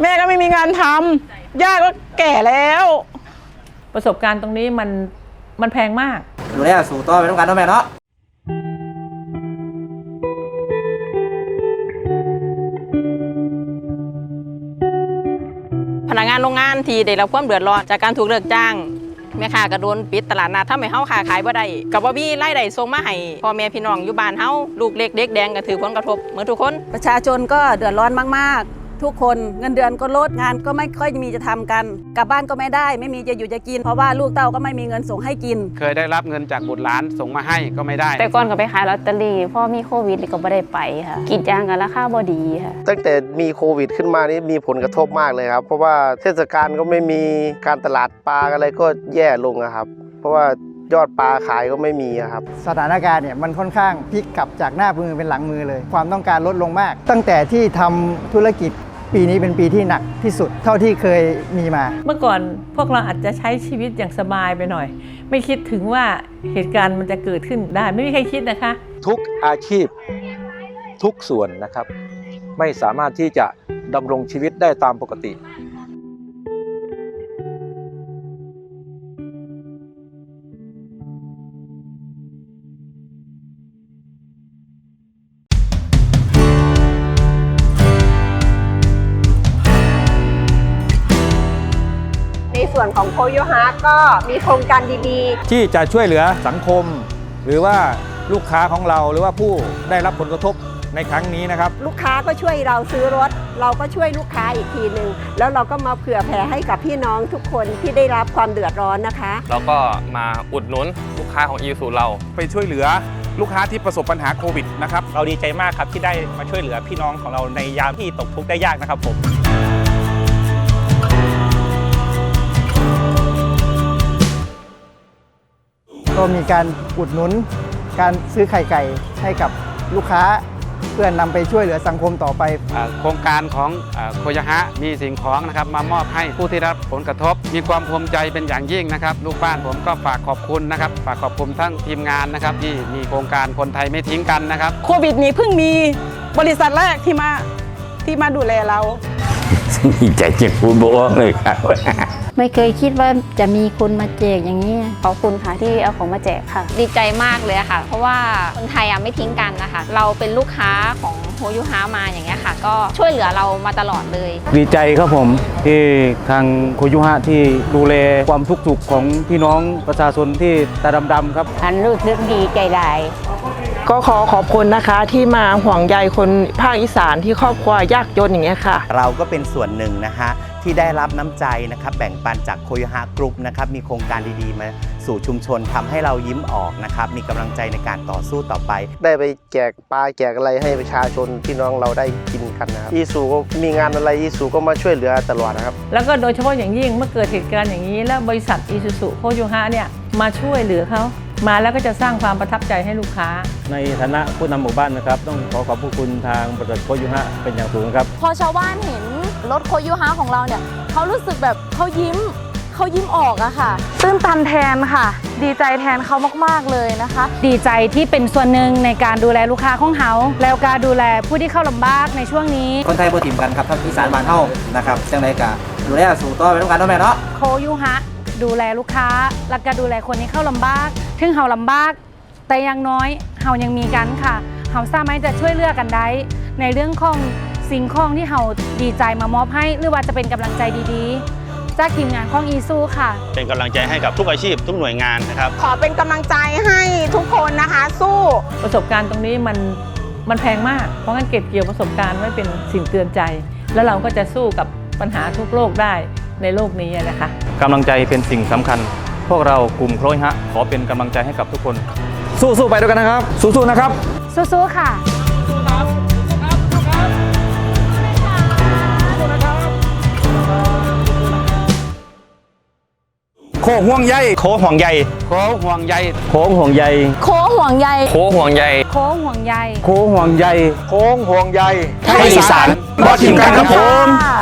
แม่ก็ไม่มีงานทำย่าก็แก่แล้ว ประสบการณ์ตรงนี้มันมันแพงมาก ดูแลสู่ต่อไปต้องการเนาะแม่เนาะพนักงานโรงงานที่ได้รับความเดือดร้อนจากการถูกเลิกจ้างแม่ค้าก็โดนปิดตลาดนัดทำให้เฮาค้าขายบ่ได้กับบ่มีรายได้ส่งมาให้พ่อแม่พี่น้องอยู่บ้านเฮาลูกเล็กเด็กแดงก็ถือผลกระทบเหมือนทุกคน ประชาชนก็เดือดร้อนมากๆ ทุกคนเงินเดือนก็ลดงานก็ไม่ค่อยมีจะทำกัน กลับบ้านก็ไม่ได้ ไม่มีจะอยู่จะกิน เพราะว่าลูกเต้าก็ไม่มีเงินส่งให้กิน เคยได้รับเงินจากบุตรหลานส่งมาให้ก็ไม่ได้ แต่ก่อนก็ไปขายลอตเตอรี่พอมีโควิดก็ไม่ได้ไปค่ะกรีดยางกันราคาบ่ดีค่ะตั้งแต่มีโควิดขึ้นมานี่มีผลกระทบมากเลยครับ เพราะว่าเทศกาลก็ไม่มีการตลาดปลาอะไรก็แย่ลงอะครับ เพราะว่ายอดปลาขายก็ไม่มีอะครับ สถานการณ์เนี่ยมันค่อนข้างพลิกกลับจากหน้ามือเป็นหลังมือเลย ความต้องการลดลงมาก ตั้งแต่ที่ทำธุรกิจ ปีนี้เป็นปีที่หนักที่สุดเท่าที่เคยมีมา เมื่อก่อนพวกเราอาจจะใช้ชีวิตอย่างสบายไปหน่อย ไม่คิดถึงว่าเหตุการณ์มันจะเกิดขึ้นได้ไม่มีใครคิดนะคะ ทุกอาชีพทุกส่วนนะครับ ไม่สามารถที่จะดำรงชีวิตได้ตามปกติ ส่วนของโคโยฮาก็มีโครงการดีที่จะช่วยเหลือสังคม หรือว่าลูกค้าของเราหรือว่าผู้ได้รับผลกระทบในครั้งนี้นะครับๆลูกค้าก็ช่วยเราซื้อรถ เราก็ช่วยลูกค้าอีกทีหนึ่งแล้วเราก็มาเผื่อแผ่ให้กับพี่น้องทุกคนที่ได้รับความเดือดร้อนนะคะ แล้วก็มาอุดหนุนลูกค้าของอีสูเราไปช่วยเหลือลูกค้าที่ประสบปัญหาโควิดนะครับ เราดีใจมากครับที่ได้มาช่วยเหลือพี่น้องของเราในยามที่ตกทุกข์ได้ยากนะครับผม ก็มีการอุดหนุนการซื้อไข่ไก่ให้กับลูกค้าเพื่อนำไปช่วยเหลือสังคมต่อไป อ่าโครงการของอ่าโคยฮะมีสิ่งของนะครับมามอบให้ผู้ที่ได้รับผลกระทบ มีความภูมิใจเป็นอย่างยิ่งนะครับ ลูกบ้านผมก็ฝากขอบคุณนะครับ ฝากขอบคุณทั้งทีมงานนะครับ ที่มีโครงการคนไทยไม่ทิ้งกันนะครับ โควิดนี้เพิ่งมีบริษัทแรกที่มาที่มาดูแลเราใจเจ็บพูดบอกเลยครับ ไม่เคยคิดว่าจะมีคนมาแจกอย่างนี้ขอบคุณค่ะที่เอาของมาแจกค่ะ ดีใจมากเลยค่ะ เพราะว่าคนไทยอะไม่ทิ้งกันนะคะเราเป็นลูกค้าของโฮยูฮามาอย่างเงี้ยค่ะ ก็ช่วยเหลือเรามาตลอดเลย ดีใจครับผมที่ทางโคยุฮะที่ดูแลความทุกข์สุขของพี่น้องประชาชนที่ตาดำๆครับฉันรู้สึกดีใจได้ก็ขอขอบคุณนะคะที่มาห่วงใยคนภาคอีสานที่ครอบครัวยากจนอย่างเงี้ยค่ะ เราก็เป็นส่วนหนึ่งนะฮะ ที่ได้รับน้ำใจนะครับแบ่งปันจากโคโยฮะกรุ๊ปนะครับมีโครงการดีๆ มาสู่ชุมชนทำให้เรายิ้มออกนะครับมีกำลังใจในการต่อสู้ต่อไป ได้ไปแจกปลาแจกอะไรให้ประชาชนพี่น้องเราได้กินกันนะครับอีสูก็มีงานอะไรอีสูก็มาช่วยเหลือตลอดนะครับ แล้วก็โดยเฉพาะอย่างยิ่งเมื่อเกิดเหตุการณ์อย่างนี้ แล้วบริษัทอีซูซุโคโยฮะเนี่ยมาช่วยเหลือเขามาแล้วก็จะสร้างความประทับใจให้ลูกค้า ในฐานะผู้นำหมู่บ้านนะครับ ต้องขอขอบพระคุณทางบริษัทโคยุฮะเป็นอย่างสูงครับ พอชาวบ้านเห็น รถโคยูฮาของเราเนี่ยเขารู้สึกแบบเขายิ้มเขายิ้มออกอะค่ะตื้นตันแทนค่ะ ดีใจแทนเขามาก ๆ เลยนะคะ ดีใจที่เป็นส่วนหนึ่งในการดูแลลูกค้าของเขาแล้วการดูแลผู้ที่เข้าลำบากในช่วงนี้ คนไทยโปรติมกันครับทั้งอีสานบ้านเฮานะครับจังไดกะดูแลสู่ต่อไปต้องการเนาะแม่เนาะโคยูฮะดูแลลูกค้า แล้วก็ดูแลคนที่เข้าลำบากถึงเฮาลำบาก แต่อยังน้อยเฮายังมีกันค่ะเฮาสามารถจะช่วยเหลือกันได้ในเรื่องของ สิ่งของที่เฮาดีใจมามอบให้ หรือว่าจะเป็นกำลังใจดีๆ จากทีมงานของอีซูค่ะ เป็นกำลังใจให้กับทุกอาชีพทุกหน่วยงานนะครับ ขอเป็นกำลังใจให้ทุกคนนะคะสู้ประสบการณ์ตรงนี้มันมันแพงมาก เพราะงั้นเก็บเกี่ยวประสบการณ์ไว้เป็นสิ่งเตือนใจ แล้วเราก็จะสู้กับปัญหาทุกโลกได้ในโลกนี้นะคะกำลังใจเป็นสิ่งสำคัญ พวกเรากลุ่มโคยฮะขอเป็นกำลังใจให้กับทุกคน สู้ๆไปด้วยกันนะครับ สู้ๆนะครับ สู้ๆค่ะ โคห่วงใยโคห่วงใยโค้ห่วงใยโคห่วงใยโค้ห่วงใยโค้ห่วงใยโค้ห่วงใยโคห่วงใยโค้งห่วงใยไทยอีสานบ่ทิ้งกันครับผมค่ะ